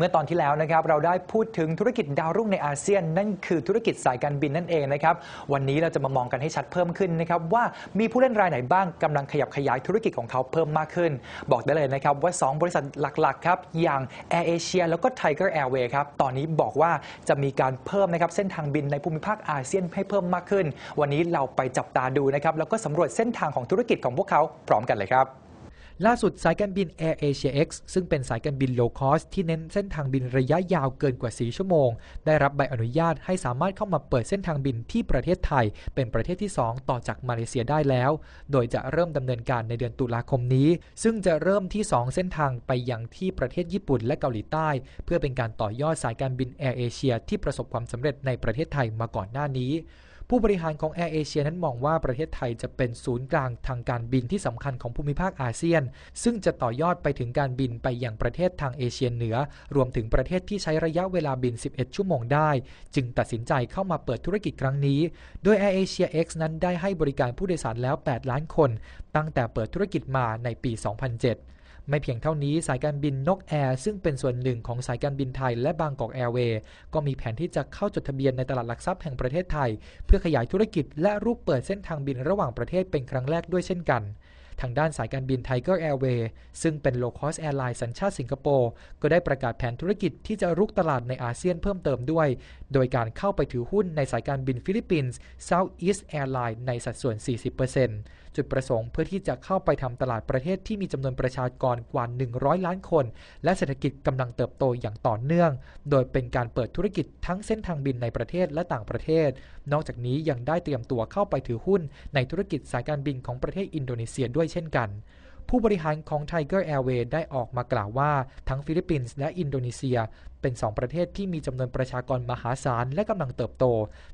เมื่อตอนที่แล้วนะครับเราได้พูดถึงธุรกิจดาวรุ่งในอาเซียน นั่นคือธุรกิจสายการบินนั่นเองนะครับวันนี้เราจะมามองกันให้ชัดเพิ่มขึ้นนะครับว่ามีผู้เล่นรายไหนบ้างกำลังขยับขยายธุรกิจของเขาเพิ่มมากขึ้น บอกได้เลยนะครับว่า 2 บริษัทหลักๆครับอย่าง Air Asia แล้วก็ Tiger Airway ครับตอนนี้บอกว่าจะมีการเพิ่มนะครับเส้นทางบินในภูมิภาคอาเซียนให้เพิ่มมากขึ้น วันนี้เราไปจับตาดูนะครับแล้วก็สำรวจเส้นทางของธุรกิจของพวกเขาพร้อมกันเลยครับ ล่าสุดสายการบิน Air Asia X ซึ่งเป็นสายการบิน low cost ที่เน้นเส้นทางบินระยะยาวเกินกว่า 4 ชั่วโมง ได้รับใบอนุญาตให้สามารถเข้ามาเปิดเส้นทางบินที่ประเทศไทย เป็นประเทศที่ 2 ต่อจากมาเลเซียได้แล้ว โดยจะเริ่มดำเนินการในเดือนตุลาคมนี้ ซึ่งจะเริ่มที่ 2 เส้นทางไปยังที่ประเทศญี่ปุ่นและเกาหลีใต้ เพื่อเป็นการต่อยอดสายการบิน Air Asia ที่ประสบความสำเร็จในประเทศไทยมาก่อนหน้านี้ ผู้บริหารของ Air Asia นั้นมองว่าประเทศไทยจะเป็นศูนย์กลางทางการบินที่สำคัญของภูมิภาคอาเซียน ซึ่งจะต่อยอดไปถึงการบินไปยังประเทศทางเอเชียเหนือ รวมถึงประเทศที่ใช้ระยะเวลาบิน 11 ชั่วโมงได้ จึงตัดสินใจเข้ามาเปิดธุรกิจครั้งนี้ โดย Air Asia X นั้นได้ให้บริการผู้โดยสารแล้ว 8 ล้านคน ตั้งแต่เปิดธุรกิจมาในปี 2007 ไม่เพียงเท่านี้สายการบินนกแอร์ซึ่งเป็นส่วนหนึ่งของสายการบินไทยและบางกอกแอร์เวย์ก็มีแผนที่จะเข้าจดทะเบียนในตลาดหลักทรัพย์แห่งประเทศไทย เพื่อขยายธุรกิจและรูปเปิดเส้นทางบินระหว่างประเทศเป็นครั้งแรกด้วยเช่นกัน ทางด้านสายการบิน Tiger Airways ซึ่งเป็น low cost airline สัญชาติสิงคโปร์ ก็ได้ประกาศแผนธุรกิจที่จะรุกตลาดในอาเซียนเพิ่มเติมด้วย โดยการเข้าไปถือหุ้นในสายการบินฟิลิปปินส์ Southeast Airlines ในสัดส่วน 40%จุดประสงค์เพื่อที่จะเข้าไปทำตลาดประเทศที่มีจำนวนประชากรกว่า 100 ล้านคน และเศรษฐกิจกำลังเติบโตอย่างต่อเนื่อง โดยเป็นการเปิดธุรกิจทั้งเส้นทางบินในประเทศและต่างประเทศ นอกจากนี้ยังได้เตรียมตัวเข้าไปถือหุ้นในธุรกิจสายการบินของประเทศอินโดนีเซียด้วยเช่นกัน ผู้บริหารของ Tiger Airways ได้ออกมากล่าวว่าทั้งฟิลิปปินส์และอินโดนีเซีย เป็น 2 ประเทศที่มีจำนวนประชากรมหาศาลและกำลังเติบโต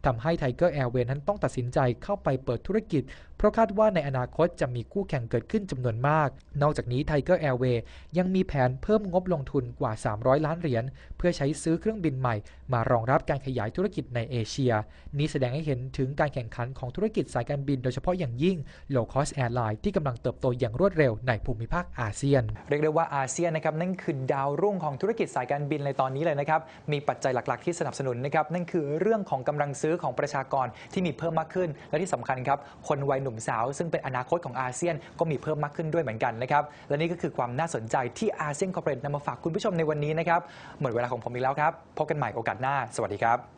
ทำให้ Tiger Airways นั้นต้องตัดสินใจเข้าไปเปิดธุรกิจ เพราะคาดว่าในอนาคตจะมีคู่แข่งเกิดขึ้นจำนวนมาก นอกจากนี้ Tiger Airways ยังมีแผนเพิ่มงบลงทุนกว่า 300 ล้านเหรียญเพื่อใช้ซื้อเครื่องบินใหม่ มารองรับการขยายธุรกิจในเอเชีย นี้แสดงให้เห็นถึงการแข่งขันของธุรกิจสายการบิน โดยเฉพาะอย่างยิ่ง low cost airline ที่กำลังเติบโตอย่างรวดเร็วในภูมิภาคอาเซียน เรียกได้ว่าอาเซียนนะครับนั่นคือดาวรุ่งของธุรกิจสายการบินในตอนนี้เลยนะครับ มีปัจจัยหลัก ๆ ที่สนับสนุนนะครับนั่นคือเรื่องของกำลังซื้อของประชากรที่มีเพิ่มมากขึ้น และที่สำคัญครับคนวัยหนุ่มสาว ซึ่งเป็นอนาคตของอาเซียนก็มีเพิ่มมากขึ้นด้วยเหมือนกันนะครับและนี่ก็คือความน่าสนใจที่อาเซียนคอร์เปอเรทนำมาฝากคุณผู้ชมในวันนี้นะครับหมดเวลาของผมอีกแล้วครับพบกันใหม่โอกาสหน้า สวัสดีครับ